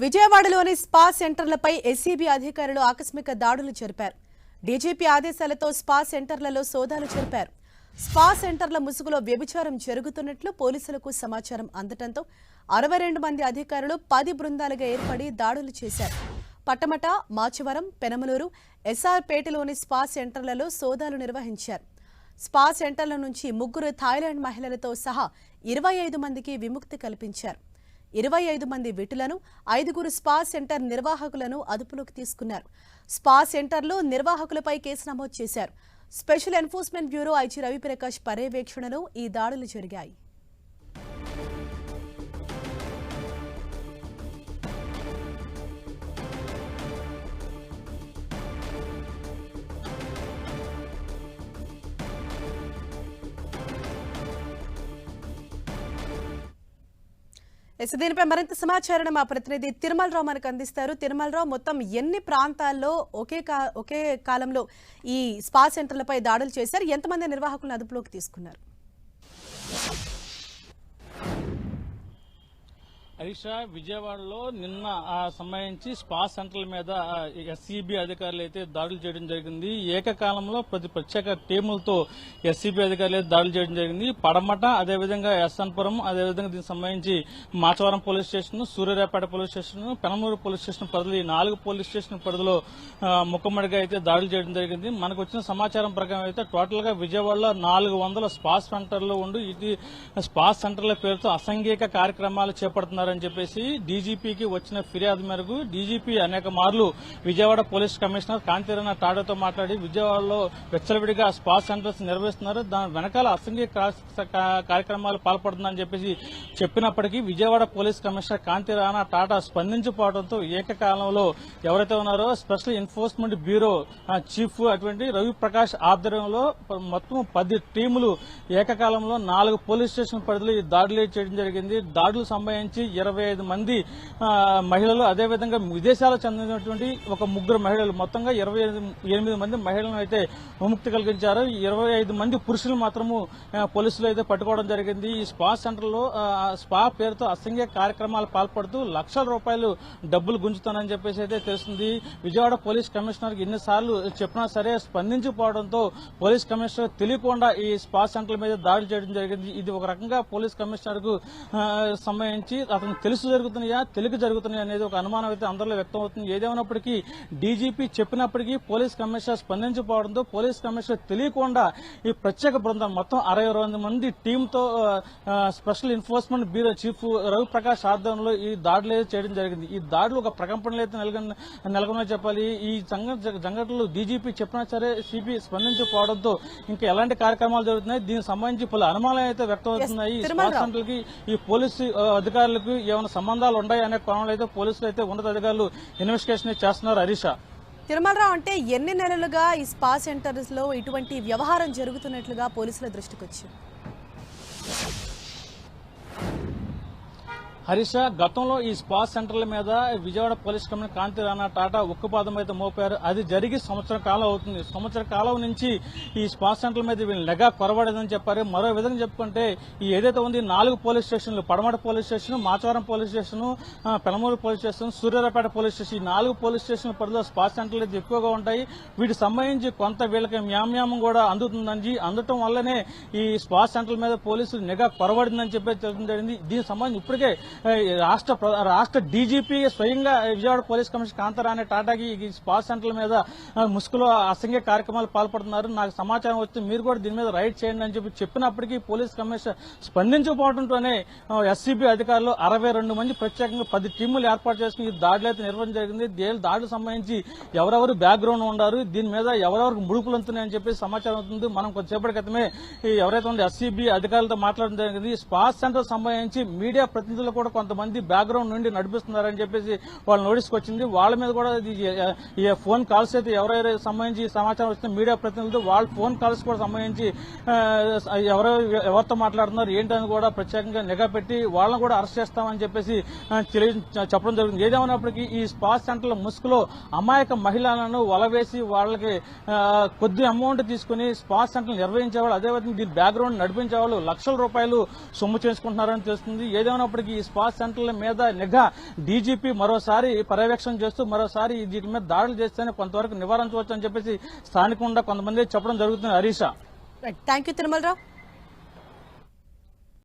విజయవాడలోని spa సెంటర్లపై SCB అధికారులు ఆకస్మిక దాడులు జరిపారు. డీజీపీ ఆదేశాలతో స్పా సెంటర్లలో సోదాలు జరిపారు. స్పా సెంటర్ల ముసుగులో వ్యభిచారం జరుగుతున్నట్లు పోలీసులకు సమాచారం అందటంతో అరవై రెండు మంది అధికారులు పది బృందాలుగా ఏర్పడి దాడులు చేశారు. పట్టమట మాచవరం పెనమలూరు ఎస్ఆర్పేటలోని స్పా సెంటర్లలో సోదాలు నిర్వహించారు. స్పా సెంటర్ల నుంచి ముగ్గురు థాయిలాండ్ మహిళలతో సహా ఇరవై ఐదు మందికి విముక్తి కల్పించారు. ఇరవై ఐదు మంది విటులను ఐదుగురు స్పా సెంటర్ నిర్వాహకులను అదుపులోకి తీసుకున్నారు. స్పా సెంటర్లో నిర్వాహకులపై కేసు నమోదు చేశారు. Special enforcement bureau IG Raviprakash పర్యవేక్షణలో ఈ దాడులు జరిగాయి. ఎస్ దీనిపై మరింత సమాచారం మా ప్రతినిధి తిరుమల రావు మనకు అందిస్తారు. తిరుమల రావు మొత్తం ఎన్ని ప్రాంతాల్లో ఒకే కా ఒకే కాలంలో ఈ స్పా సెంటర్లపై దాడులు చేశారు? ఎంతమంది నిర్వాహకులను అదుపులోకి తీసుకున్నారు? హరీషా విజయవాడలో నిన్న ఆ సంబంధించి స్పా సెంటర్ల మీద ఎస్సీబీ అధికారులు అయితే దాడులు చేయడం జరిగింది. ఏకకాలంలో ప్రతి ప్రత్యేక టీములతో ఎస్సీబీ అధికారులు అయితే దాడులు చేయడం జరిగింది. పడమట అదేవిధంగా ఎస్ఎన్పురం అదేవిధంగా దీనికి సంబంధించి Machavaram police station Suryarapeta police station Penamuru police station పరిధిలో ఈ నాలుగు పోలీస్ స్టేషన్ పరిధిలో ముఖమ్మడిగా అయితే దాడులు చేయడం జరిగింది. మనకు వచ్చిన సమాచారం ప్రకారం అయితే టోటల్గా విజయవాడలో నాలుగు వందల స్పా సెంటర్లు ఉండి ఇది స్పా సెంటర్ల పేరుతో అసంఘిక కార్యక్రమాలు చేపడుతున్నారు చేశారని చెప్పేసి డీజీపీకి వచ్చిన ఫిర్యాదు మేరకు డీజీపీ అనేక మార్లు విజయవాడ పోలీస్ కమిషనర్ కాంతిరణ టాడోతో మాట్లాడి విజయవాడలో వెచ్చలవిడిగా స్పా సెంటర్స్ నిర్వహిస్తున్నారు. దాని వెనకాల అసంఘిక కార్యక్రమాలు పాల్పడుతుందని చెప్పేసి చెప్పినప్పటికీ విజయవాడ పోలీస్ కమిషనర్ కాంతి రాణా టాటా స్పందించకపోవడంతో ఏకకాలంలో ఎవరైతే ఉన్నారో స్పెషల్ ఎన్ఫోర్స్మెంట్ బ్యూరో చీఫ్ అటువంటి రవి ప్రకాష్ ఆధ్వర్యంలో మొత్తం పది టీములు ఏకకాలంలో నాలుగు పోలీస్ స్టేషన్ పరిధిలో ఈ దాడులు చేయడం జరిగింది. దాడులు సంబంధించి ఇరవై ఐదు మంది మహిళలు అదేవిధంగా విదేశాలకు చెందినటువంటి ఒక ముగ్గురు మహిళలు. మొత్తంగా ఇరవై ఎనిమిది మంది మహిళలను అయితే విముక్తి కలిగించారు. ఇరవై ఐదు మంది పురుషులు మాత్రము పోలీసులు అయితే పట్టుకోవడం జరిగింది. ఈ స్పా సెంటర్లో స్పా పేరుతో అసంఖ్య కార్యక్రమాలు పాల్పడుతూ లక్షల రూపాయలు డబ్బులు గుంజుతానని చెప్పేసి అయితే తెలుస్తుంది. విజయవాడ పోలీస్ కమిషనర్కి ఎన్నిసార్లు చెప్పినా సరే స్పందించకపోవడంతో పోలీస్ కమిషనర్ తెలియకుండా ఈ స్పా సెంటర్ల మీద దాడి చేయడం జరిగింది. ఇది ఒక రకంగా పోలీస్ కమిషనర్కు సంబంధించి అతను తెలుసు జరుగుతున్నాయా తెలియక జరుగుతున్నాయా అనేది ఒక అనుమానం అయితే అందరిలో వ్యక్తం అవుతుంది ఏదేమైనప్పటికీ డీజీపీ చెప్పినప్పటికీ పోలీస్ కమిషనర్ స్పందించకపోవడంతో పోలీస్ కమిషనర్ తెలియకుండా ఈ ప్రత్యేక బృందం మొత్తం అరవై రెండు మంది టీంతో special enforcement bureau chief Ravi Prakash ఆధ్వర్యంలో ఈ దాడులు అయితే చేయడం జరిగింది. ఈ దాడులు ఒక ప్రకంపనలు అయితే నెలకొన్న చెప్పాలి. ఈ సంఘ- సంఘటనలు డీజీపీ చెప్పినా సరే సిపి స్పందించకపోవడంతో ఇంకా ఎలాంటి కార్యక్రమాలు జరుగుతున్నాయి? దీనికి సంబంధించి పలు అనుమానాలు అయితే వ్యక్తం అవుతున్నాయి ఈ పోలీసు ఆ, అధికారులకు ఏమైనా సంబంధాలు ఉన్నాయి అనే కోణంలో అయితే పోలీసులు అయితే ఉన్నత అధికారులు ఇన్వెస్టిగేషన్ చేస్తున్నారు హరీష. తిరుమలరావు అంటే ఎన్ని నెలలుగా ఈ స్పా సెంటర్స్లో ఇటువంటి వ్యవహారం జరుగుతున్నట్లుగా పోలీసుల దృష్టికి వచ్చింది హరీష గతంలో ఈ స్పా సెంటర్ల మీద విజయవాడ పోలీస్ కమిషనర్ కాంతి రాణా టాటా ఉక్కుపాదం అయితే మోపారు. అది జరిగి సంవత్సరం కాలం అవుతుంది. సంవత్సర కాలం నుంచి ఈ స్పా సెంటర్ల మీద వీళ్ళు నెగా కొరబడేదని చెప్పారు. మరో విధంగా చెప్పుకుంటే ఈ ఏదైతే ఉంది నాలుగు పోలీస్ స్టేషన్లు Padamata police station Machavaram police station Penamuru police station Suryapeta police station ఈ నాలుగు పోలీస్ స్టేషన్ల పరిధిలో స్పా సెంటర్లు అయితే ఎక్కువగా ఉంటాయి. వీటికి సంబంధించి కొంత వీళ్ళకి మ్యామ్యామం కూడా అందుతుందని అందటం వల్లనే ఈ స్పా సెంటర్ల మీద పోలీసులు నిఘా కొరబడిందని చెప్పి తెలియడం జరిగింది. దీనికి సంబంధించి ఇప్పటికే రాష్ట్ర ప్ర- రాష్ట్ర డీజీపీ స్వయంగా విజయవాడ పోలీస్ కమిషనర్ కాంతారాణి టాటాకి ఈ స్పా సెంటర్ల మీద ముసుగులో అసంఖ్య కార్యక్రమాలు పాల్పడుతున్నారు. నాకు సమాచారం వస్తే మీరు కూడా దీని మీద రైడ్ చేయండి అని చెప్పి చెప్పినప్పటికీ పోలీస్ కమిషనర్ స్పందించకపోవడంతోనే ఎస్సీబీ అధికారులు అరవై రెండు మంది ప్రత్యేకంగా పది టీములు ఏర్పాటు చేసుకుని ఈ దాడులు అయితే నిర్వహించడం జరిగింది. దే- దాడులకు సంబంధించి ఎవరెవరు బ్యాక్గ్రౌండ్ ఉండారు దీని మీద ఎవరెవరికి ముడుపులు అంతున్నాయని చెప్పి సమాచారం అవుతుంది. మనం కొద్దిసేపటి క్రితమే ఎవరైతే ఉందో ఎస్సీబీ అధికారులతో మాట్లాడడం జరిగింది. స్పా సెంటర్ సంబంధించి మీడియా ప్రతినిధులు కూడా కొంతమంది బ్యాక్గ్రౌండ్ నుండి నడిపిస్తున్నారని చెప్పేసి వాళ్ళు నోటీస్కి వచ్చింది. వాళ్ళ మీద కూడా ఇది ఈ ఫోన్ కాల్స్ అయితే ఎవరైతే సంబంధించి సమాచారం వచ్చిన మీడియా ప్రతినిధులు వాళ్ళ ఫోన్ కాల్స్ కూడా సంబంధించి ఎవరెవరు ఎవరితో మాట్లాడుతున్నారు ఏంటని కూడా ప్రత్యేకంగా నిఘా పెట్టి వాళ్ళని కూడా అరెస్ట్ చేస్తామని చెప్పేసి తెలియ చెప్పడం జరిగింది. ఏదేమైనప్పటికీ ఈ స్పా సెంటర్ల ముసుగులో అమాయక మహిళలను వలవేసి వాళ్ళకి కొద్ది అమౌంట్ తీసుకుని స్పా సెంటర్లు నిర్వహించేవాళ్ళు అదేవిధంగా దీని బ్యాక్గ్రౌండ్ నడిపించేవాళ్ళు లక్షల రూపాయలు సొమ్ము చేసుకుంటున్నారని తెలుస్తుంది. ఏదేమైనప్పటికీ ఈ స్పా సెంటర్ల మీద నిఘా డీజీపీ మరోసారి పర్యవేక్షణ చేస్తూ మరోసారి వీటి మీద దాడులు చేస్తేనే కొంతవరకు నివారించవచ్చు అని చెప్పేసి స్థానికంగా కొంతమంది చెప్పడం జరుగుతుంది. Harisha thank you Tirumalarao